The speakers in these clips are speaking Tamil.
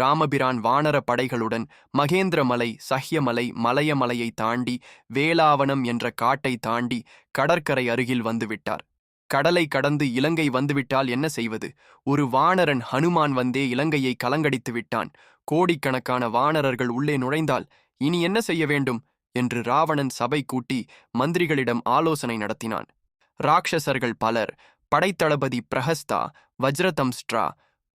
ராமபிரான் வானர படைகளுடன் மகேந்திரமலை சஹ்யமலை மலையமலையை தாண்டி வேளாவனம் என்ற காட்டை தாண்டி கடற்கரை அருகில் வந்துவிட்டார். கடலை கடந்து இலங்கை வந்துவிட்டால் என்ன செய்வது? ஒரு வானரன் ஹனுமான் வந்தே இலங்கையை கலங்கடித்து விட்டான். கோடிக்கணக்கான வானரர்கள் உள்ளே நுழைந்தால் இனி என்ன செய்ய வேண்டும்? என்று ராவணன் சபை கூட்டி மந்திரிகளிடம் ஆலோசனை நடத்தினான். ராட்சசர்கள் பலர் படைத்தளபதி பிரஹஸ்தா வஜ்ரதம்ஸ்ட்ரா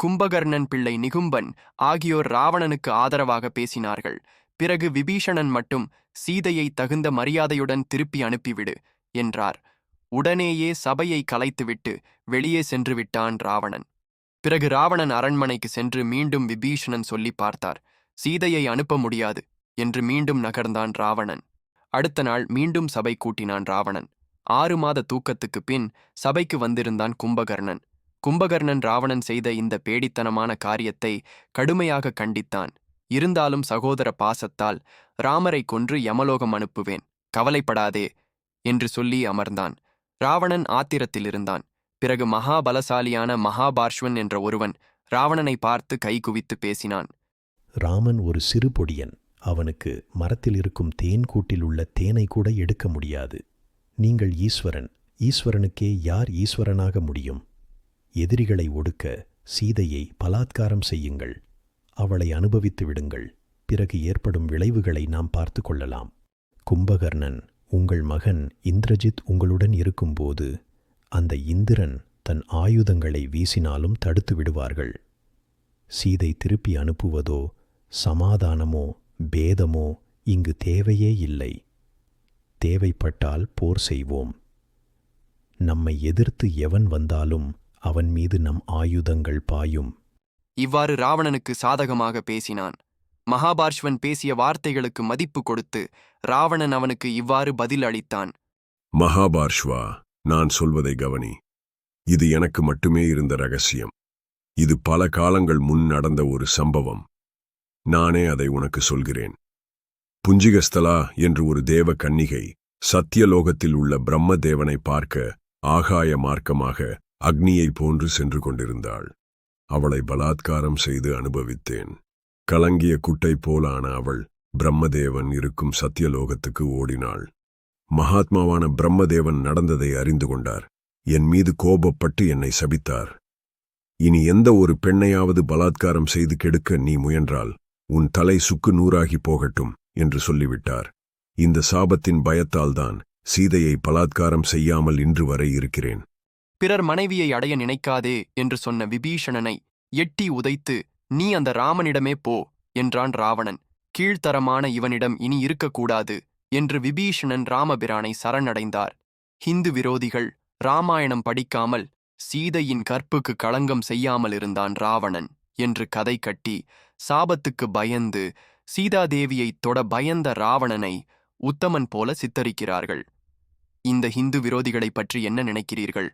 கும்பகர்ணன் பிள்ளை நிகும்பன் ஆகியோர் ராவணனுக்கு ஆதரவாக பேசினார்கள். பிறகு விபீஷணன் மட்டும் சீதையை தகுந்த மரியாதையுடன் திருப்பி அனுப்பிவிடு என்றார். உடனேயே சபையை கலைத்துவிட்டு வெளியே சென்று விட்டான் ராவணன். பிறகு ராவணன் அரண்மனைக்கு சென்று மீண்டும் விபீஷணன் சொல்லி பார்த்தார் சீதையை அனுப்ப முடியாது என்று மீண்டும் நகர்ந்தான் ராவணன். அடுத்த நாள் மீண்டும் சபை கூட்டினான் ராவணன். ஆறு மாத தூக்கத்துக்குப் பின் சபைக்கு வந்திருந்தான் கும்பகர்ணன். கும்பகர்ணன் ராவணன் செய்த இந்த பேடித்தனமான காரியத்தை கடுமையாக கண்டித்தான். இருந்தாலும் சகோதர பாசத்தால் ராமரை கொன்று யமலோகம் அனுப்புவேன் கவலைப்படாதே என்று சொல்லி அமர்ந்தான். ராவணன் ஆத்திரத்தில் இருந்தான். பிறகு மகாபலசாலியான மகாபார்ஷ்வன் என்ற ஒருவன் ராவணனை பார்த்து கை குவித்து பேசினான். ராமன் ஒரு சிறு பொடியன். அவனுக்கு மரத்தில் இருக்கும் தேன் கூட்டில் உள்ள தேனை கூட எடுக்க முடியாது. நீங்கள் ஈஸ்வரன். ஈஸ்வரனுக்கே யார் ஈஸ்வரனாக முடியும்? எதிரிகளை ஒடுக்க சீதையை பலாத்காரம் செய்யுங்கள். அவளை அனுபவித்து விடுங்கள். பிறகு ஏற்படும் விளைவுகளை நாம் பார்த்து கொள்ளலாம். கும்பகர்ணன் உங்கள் மகன் இந்திரஜித் உங்களுடன் இருக்கும்போது அந்த இந்திரன் தன் ஆயுதங்களை வீசினாலும் தடுத்து விடுவார்கள். சீதை திருப்பி அனுப்புவதோ சமாதானமோ பேதமோ இங்கு தேவையே இல்லை. தேவைப்பட்டால் போர் செய்வோம். நம்மை எதிர்த்து எவன் வந்தாலும் அவன் மீது நம் ஆயுதங்கள் பாயும். இவ்வாறு ராவணனுக்கு சாதகமாக பேசினான். மகாபார்ஷ்வன் பேசிய வார்த்தைகளுக்கு மதிப்பு கொடுத்து ராவணன் அவனுக்கு இவ்வாறு பதில் அளித்தான். மகாபார்ஷ்வா நான் சொல்வதை கவனி. இது எனக்கு மட்டுமே இருந்த ரகசியம். இது பல காலங்கள் முன் நடந்த ஒரு சம்பவம். நானே அதை உனக்கு சொல்கிறேன். புஞ்சிகஸ்தலா என்று ஒரு தேவ கன்னிகை சத்தியலோகத்தில் உள்ள பிரம்மதேவனை பார்க்க ஆகாய மார்க்கமாக அக்னியை போன்று சென்று கொண்டிருந்தாள். அவளை பலாத்காரம் செய்து அனுபவித்தேன். கலங்கிய குட்டை போலான அவள் பிரம்மதேவன் இருக்கும் சத்தியலோகத்துக்கு ஓடினாள். மகாத்மாவான பிரம்மதேவன் நடந்ததை அறிந்து கொண்டார். என் மீது கோபப்பட்டு என்னை சபித்தார். இனி எந்த ஒரு பெண்ணையாவது பலாத்காரம் செய்து கெடுக்க நீ முயன்றால் உன் தலை சுக்கு நூறாகி போகட்டும் என்று சொல்லிவிட்டார். இந்த சாபத்தின் பயத்தால்தான் சீதையை பலாத்காரம் செய்யாமல் இன்று வரை இருக்கிறேன். பிறர் மனைவியை அடைய நினைக்காதே என்று சொன்ன விபீஷணனை எட்டி உதைத்து நீ அந்த ராமனிடமே போ என்றான் ராவணன். கீழ்த்தரமான இவனிடம் இனி இருக்கக்கூடாது என்று விபீஷணன் ராமபிரானை சரணடைந்தார். ஹிந்து விரோதிகள் ராமாயணம் படிக்காமல் சீதையின் கற்புக்கு களங்கம் செய்யாமல் இருந்தான் ராவணன் என்று கதை கட்டி சாபத்துக்கு பயந்து சீதாதேவியைத் தொட பயந்த ராவணனை உத்தமன் போல சித்தரிக்கிறார்கள். இந்த ஹிந்து விரோதிகளைப் பற்றி என்ன நினைக்கிறீர்கள்?